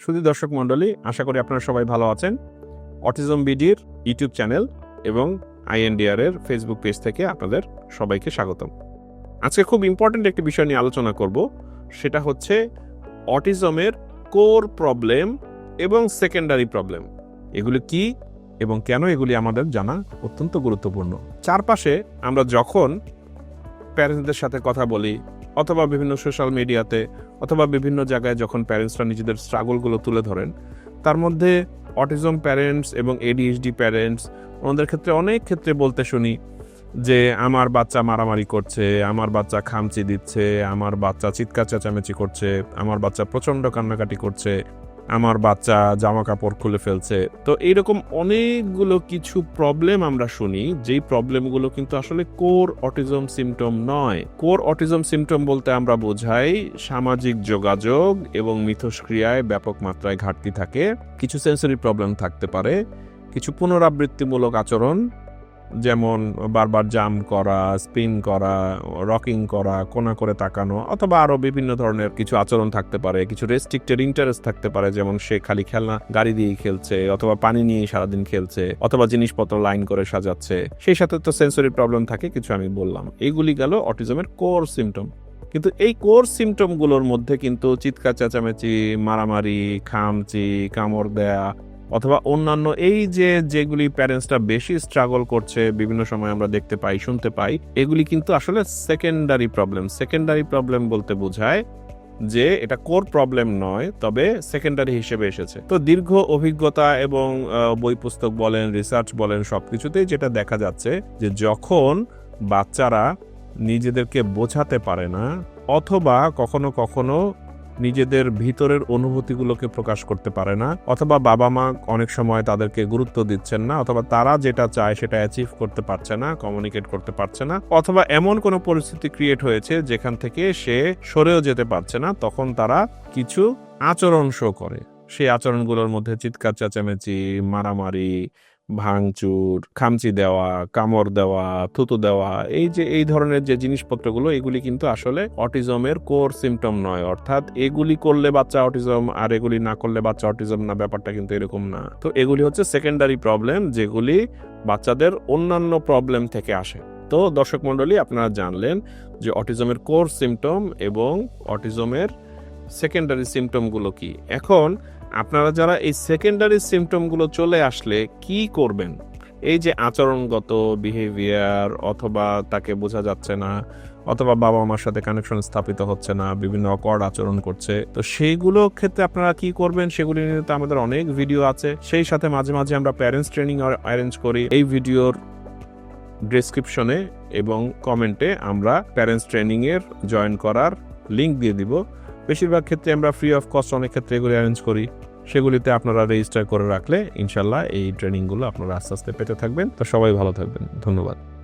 শুধু দর্শক মণ্ডলী, আশা করি আপনারা সবাই ভালো আছেন। অটিজম বিডির ইউটিউব চ্যানেল এবং আইএনডিআর এর ফেসবুক পেজ থেকে আপনাদের সবাইকে স্বাগতম। আজকে খুব ইম্পর্ট্যান্ট একটি বিষয় নিয়ে আলোচনা করব, সেটা হচ্ছে অটিজমের কোর প্রবলেম এবং সেকেন্ডারি প্রবলেম এগুলি কি এবং কেন এগুলি আমাদের জানা অত্যন্ত গুরুত্বপূর্ণ। চারপাশে আমরা যখন প্যারেন্টসদের সাথে কথা বলি অথবা বিভিন্ন সোশ্যাল মিডিয়াতে অথবা বিভিন্ন জায়গায় যখন প্যারেন্টসরা নিজেদের স্ট্রাগলগুলো তুলে ধরেন, তার মধ্যে অটিজম প্যারেন্টস এবং এডিএইচডি প্যারেন্টস ওনাদের ক্ষেত্রে অনেক ক্ষেত্রে বলতে শুনি যে, আমার বাচ্চা মারামারি করছে, আমার বাচ্চা খামচি দিচ্ছে, আমার বাচ্চা চিৎকার চেঁচামেচি করছে, আমার বাচ্চা প্রচণ্ড কান্নাকাটি করছে। আমার বাচ্চা জামা কাপড় খুলে ফেলছে। তো এইরকম অনেকগুলো কিছু প্রবলেম আমরা শুনি, যেই প্রবলেমগুলো কিন্তু আসলে কোর অটিজম সিমটম নয়। কোর অটিজম সিমটম বলতে আমরা বোঝাই সামাজিক যোগাযোগ এবং মিথস্ক্রিয়ায় ব্যাপক মাত্রায় ঘাটতি থাকে। কিছু সেন্সরি প্রবলেম থাকতে পারে, কিছু পুনরাবৃত্তিমূলক আচরণ যেমন বারবার জাম করা, স্পিন করা, রকিং করা, কোনা করে তাকানো, অথবা আরও বিভিন্ন ধরনের কিছু আচরণ থাকতে পারে, কিছু রেস্ট্রিক্টেড ইন্টারেস্ট থাকতে পারে, যেমন সে খালি খেলনা গাড়ি দিয়ে খেলছে, অথবা পানি নিয়ে সারাদিন খেলছে, অথবা জিনিসপত্র লাইন করে সাজাচ্ছে। সেই সাথে তো সেন্সরি প্রবলেম থাকে, কিছু আমি বললাম। এইগুলি গেল অটিজমের কোর সিমটম কিন্তু এই কোর সিমটমগুলোর মধ্যে কিন্তু চিৎকার, চেঁচামেচি, মারামারি, খামচি, কামড় দেয়া অথবা অন্যান্য এই যে যেগুলি প্যারেন্টসরা বেশি স্ট্রাগল করছে, বিভিন্ন সময় আমরা দেখতে পাই, শুনতে পাই, এগুলি কিন্তু আসলে সেকেন্ডারি প্রবলেম সেকেন্ডারি প্রবলেম বলতে বোঝায় যে এটা কোর প্রবলেম নয়, তবে সেকেন্ডারি হিসেবে এসেছে। তো দীর্ঘ অভিজ্ঞতা এবং বই পুস্তক বলেন রিসার্চ বলেন, সবকিছুতেই যেটা দেখা যাচ্ছে যে যখন বাচ্চারা নিজেদেরকে বোঝাতে পারে না, অথবা কখনো কখনো নিজেদের ভিতরের অনুভূতিগুলোকে প্রকাশ করতে পারে না, অথবা বাবা মা অনেক সময় তাদেরকে গুরুত্ব দিচ্ছেন না, অথবা তারা যেটা চায় সেটা অ্যাচিভ করতে পারছে না কমিউনিকেট করতে পারছে না, অথবা এমন কোনো পরিস্থিতি ক্রিয়েট হয়েছে যেখান থেকে সে সরেও যেতে পারছে না, তখন তারা কিছু আচরণ শো করে। সেই আচরণগুলোর মধ্যে চিৎকার, চেঁচামেচি, মারামারি ভাঙচুর, খামচি দেওয়া, কামড় দেওয়া, থুতু দেওয়া, এই যে, এই ধরনের যে জিনিসপত্রগুলো, এগুলি কিন্তু আসলে অটিজমের কোর সিমটম নয়। অর্থাৎ এগুলি করলে বাচ্চা অটিজম, আর এগুলি না করলে বাচ্চা অটিজম না, ব্যাপারটা কিন্তু এরকম না। তো এগুলি হচ্ছে সেকেন্ডারি প্রবলেম যেগুলি বাচ্চাদের অন্যান্য প্রবলেম থেকে আসে। তো দর্শক মণ্ডলী, আপনারা জানলেন যে অটিজমের কোর সিমটম এবং অটিজমের সেকেন্ডারি সিমটমগুলো কি। এখন আপনারা যারা এই সেকেন্ডারি সিমটমগুলো চলে আসলে কি করবেন? এই যে আচরণগত বিহেভিয়ার অথবা তাকে বোঝা যাচ্ছে না, অথবা বাবা মার সাথে কানেকশন স্থাপিত হচ্ছে না, বিভিন্ন অকর্ড আচরণ করছে, তো সেইগুলো ক্ষেত্রে আপনারা কি করবেন? সেগুলি নিয়ে তো আমাদের অনেক ভিডিও আছে। সেই সাথে মাঝে মাঝে আমরা প্যারেন্টস ট্রেনিং অ্যারেঞ্জ করি। এই ভিডিওর ডেসক্রিপশনে এবং কমেন্টে আমরা প্যারেন্টস ট্রেনিং এর জয়েন করার লিংক দিয়ে দিব। বেশিরভাগ ক্ষেত্রে আমরা ফ্রি অফ কস্ট অনেক ক্ষেত্রে এগুলি অ্যারেঞ্জ করি। সেগুলিতে আপনারা রেজিস্টার করে রাখলে ইনশাল্লাহ এই ট্রেনিংগুলো আপনারা আস্তে আস্তে পেতে থাকবেন। তো সবাই ভালো থাকবেন। ধন্যবাদ।